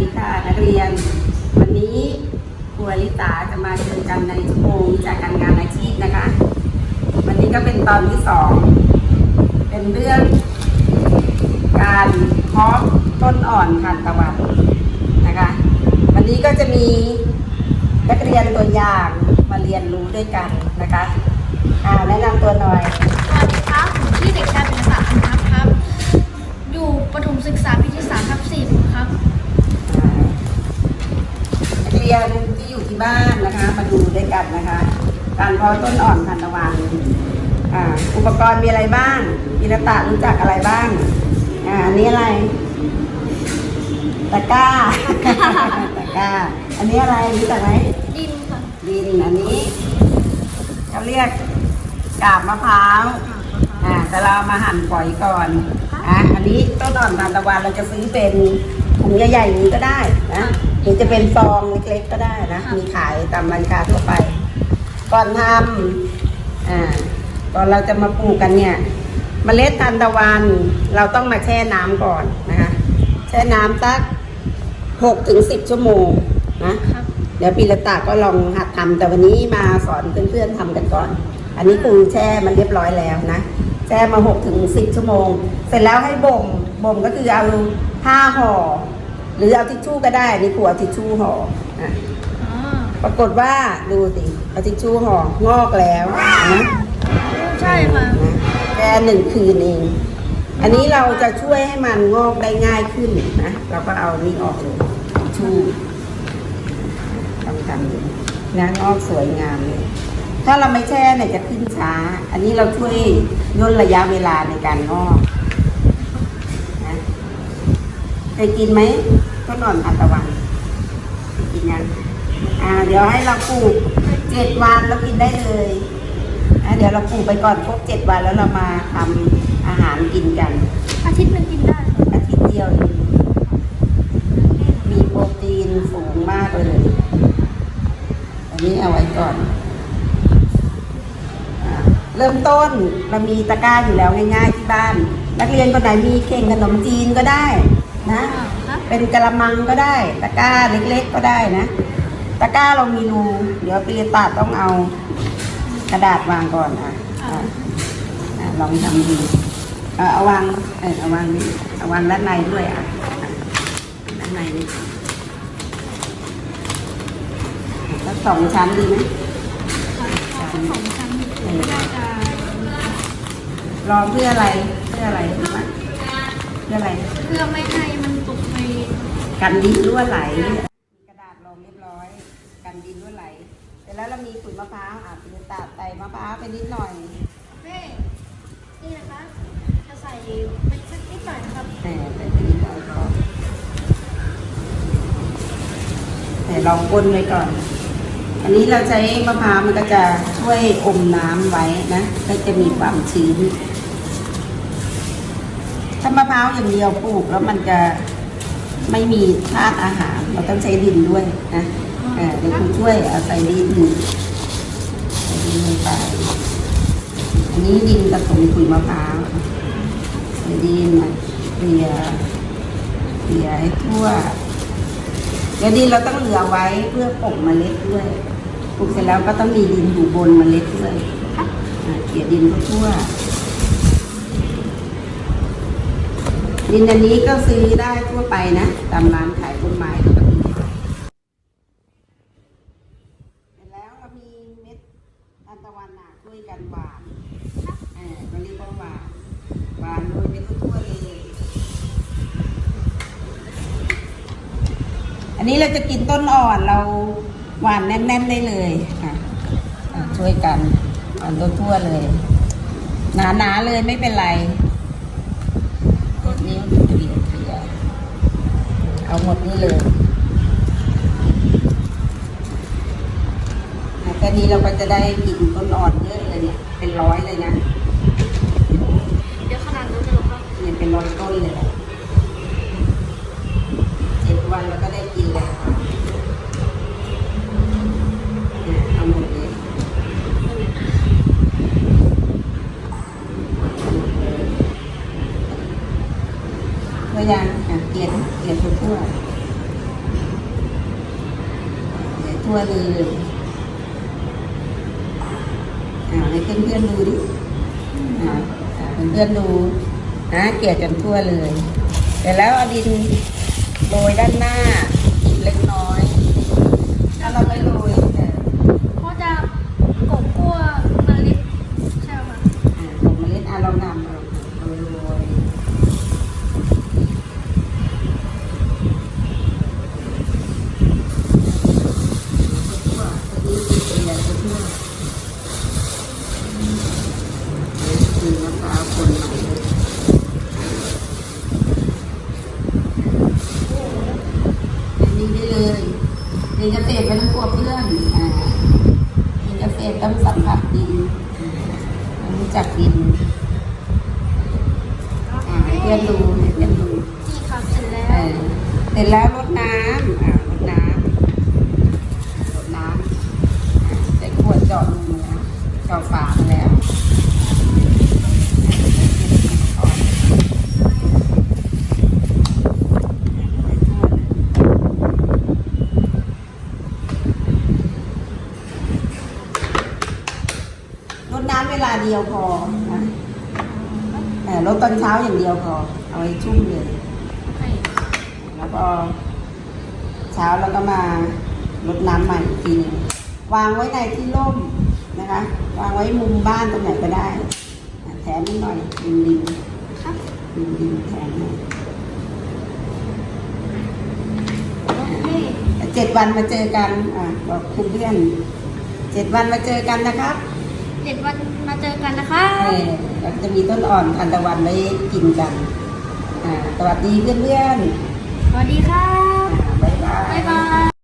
ดีค่ะนักเรียน วันนี้ครูอลิตาจะมาเจอกันในชั่วโมงจากการงานอาชีพนะคะ วันนี้ก็เป็นตอนที่สองเป็นเรื่อง การเพาะต้นอ่อนทานตะวันนะคะ วันนี้ก็จะมีนักเรียนตัวอย่างมาเรียนรู้ด้วยกันนะคะอ่าแนะนำตัวหน่อยสวัสดีครับผมชื่อเด็ก กเรียนที่อยู่ที่บ้านนะคะ มาดูด้วยกันนะคะ การเพาะต้นอ่อนทานตะวันอ่าอุปกรณ์มีอะไรบ้างอิรตารู้จักอะไรบ้างอ่าอันนี้อะไรตะกร้าตะกร้า อันนี้อะไรรู้จักไหมดินค่ะดินอันนี้เขาเรียกกาบมะพร้าวอ่าแต่เราเอามาหั่นฝอยก่อนอะอันนี้ต้นอ่อนทานตะวันเราจะซื้อเป็นถุงใหญ่ๆอย่างนี้ก็ได้นะห รือจะเป็นซองเล็กๆก็ได้นะ มีขายตามร้านค้าทั่วไป ก่อนทำอ่าก่อนเราจะมาปลูกกันเนี่ยเมล็ดทานตะวันเราต้องมาแช่น้ำก่อนนะคะแช่น้ำสักหกถึงสิบชั่วโมงนะครับเดี๋ยวปีละตาก็ลองหัดทำแต่วันนี้มาสอนเพื่อนๆทำกันก่อน อันนี้คือแช่มันเรียบร้อยแล้วนะแช่มาหกถึงสิบชั่วโมง เสร็จแล้วให้บ่มบ่มก็คือเอาผ้าห่อ หรือเอาทิชชู่ก็ได้อันนี่ครูเอาทิชชู่ห่ออะอ๋อปรากฏว่าดูสิเอาทิชชู่ห่องอกแล้วนะใช่ค่ะนะแค่หนึ่งคืนเองอันนี้เราจะช่วยให้มันงอกได้ง่ายขึ้นนะเราก็เอานี่ออกเลยทิชชู่ลองทำดูนะงอกสวยงามเลยถ้าเราไม่แช่เนี่ยจะขึ้นช้า อันนี้เราช่วยย่นระยะเวลาในการงอกนะเคยกินไหมต้ นอ่อนทานตะวันเคยกินยังอ่า เดี๋ยวให้เราปลูกเจ็ดวันแล้วกินได้เลยอะเดี๋ยวเราปลูกไปก่อนครบเจ็ดวันแล้วเรามาทำอาหารกินกัน อาทิตย์หนึงกินได้ครับอาทิตย์เดียวเองมีโปรตีนสูงมากเลยอันนี้เอาไว้ก่อนอ่าเริ่มต้นเรามีตะกร้าอยู่แล้วง่ายๆที่บ้าน นักเรียนคนไหนมีเข่งขนมจีนก็ได้นะอ่าครับ เป็นกระมังก็ได้ ตะกร้าเล็กๆก็ได้นะ ตะกร้าเรามีรู เดี๋ยวปีตาต้องเอากระดาษวางก่อนอะอะอะลองทำดูเอาเอาวางเออเอาวางนี่เอาวางด้านในด้วยอะอะด้านในนี่แล้วสองชั้นดีไหมครับขอสักสองชั้นไม่ได้จะรอเพื่ออะไร เพื่ออะไรรู้ไหมเพื่ออะไร เพื่อไม่ให้มันตกไป กันดินรั่วไหล มีกระดาษรองเรียบร้อย กันดินรั่วไหลเสร็จแล้วเรามีขุยมะพร้าวอะปีตาใส่มะพร้าวไปนิดหน่อยเฮ้นี่นะคะจะใส่ไปสักนิดหน่อยนะครับแต่แต่ไปนิดหน่อยพอแต่ลองก้นไว้ก่อน อันนี้เราใช้มะพร้าวมันก็จะช่วยอมน้ำไว้นะ ก็จะมีความชื้น ถ้ามะพร้าวอย่างเดียวปลูกแล้วมันจะ ไม่มีธาตุอาหาร เราต้องใช้ดินด้วยนะเออเดี๋ยวคุณช่วยเอาใส่ดินใส่ดินลงไปอันนี้ดินผสมขุยมะพร้าวใส่ดินเกลี่ยเกลี่ยให้ทั่วเดี๋ยวดินเราต้องเหลือไว้เพื่อปลูกเมล็ดด้วยปลูกเสร็จแล้วก็ต้องมีดินอยู่บนเมล็ดด้วยอะเกลี่ยดินทั่ว ดินอันนี้ก็ซื้อได้ทั่วไปนะตามร้านขายต้นไม้ก็มีแล้วเรามีเม็ดทานตะวันหนาช่วยกันหวานเออเราเรียกว่าหวานหวานโรยไปทั่วเลยอันนี้เราจะกินต้นอ่อนเราหวานแน่นๆได้เลยค่ะอะช่วยกันหวานทั่วๆเลย หนาๆเลยไม่เป็นไรกดนิ้วเกลี่ยเกลี่ยเอา หมดนี่เลยอะแค่นี้เราก็จะได้กินต้นอ่อนเยอะเลยเนี่ย เป็นร้อยเลยนะเดี๋ยวขนาดนั้นจะหรอครับเนี่ยเป็นร้อยต้นเลย พยายามเกลี่ยดเกลี่ยดทั่วทั่วเลยอ่าให้เพื่อนๆดูดิอ่าเพื่อนๆดูนะเกลี่ยจนทั่วเลยเสร็จแล้วเอาดินโรยด้านหน้าเล็กน้อย ถ้าเราไม่โรย นดูเพื่อนดูนี่ครับเสร็จแล้วเสร็จแล้วรดน้ำอ่ารดน้ำรดน้ำใส่ขวดเจาะรูมาแล้วเจาะฝามาแล้วรดน้ำเวลาเดียวพอนะ เออรดตอนเช้าอย่างเดียวพอเอาไว้ชุ่มเลย แล้วก็ เช้าเราก็มารดน้ำใหม่อีกทีหนึงวางไว้ในที่ร่มนะคะ วางไว้มุมบ้านตรงไหนก็ได้อะแถมนิดหน่อยริมริมครับริมริมแถมหน่อยโอเคแต่เจ็ดวันมาเจอกันอะบอกคุณเพื่อนเจ็ดวันมาเจอกันนะครับ เด็ดวันมาเจอกันนะคะเราจะมีต้นอ่อนอันตะวันไว้กินกันสวัสดีเพื่อนๆ สวัสดีค่ะบ๊ายบาย